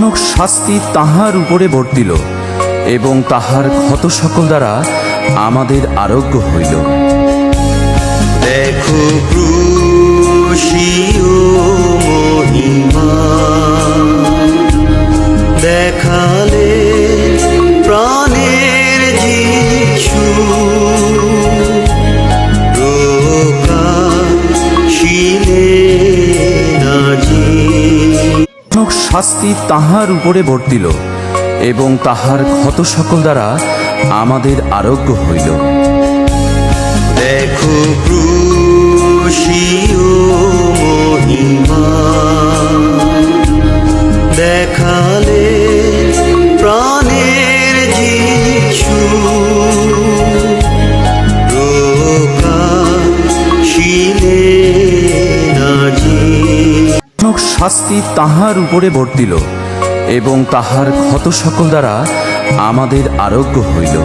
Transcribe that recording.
ভয়ানক শাস্তি তাহার উপরে বর্তিল এবং তাহার ক্ষত সকল দ্বারা আমাদের আরোগ্য হইল। দেখো দেখালে প্রাণের যিশু, প্রকাশিলে শাস্তি তাহার উপরে বর্তিল এবং তাহার ক্ষত সকল দ্বারা আমাদের আরোগ্য হইল। দেখো মহিমা। ভয়ানক শাস্তি তাহার উপরে বর্তিল এবং তাহার ক্ষত সকল দ্বারা আমাদের আরোগ্য হইল।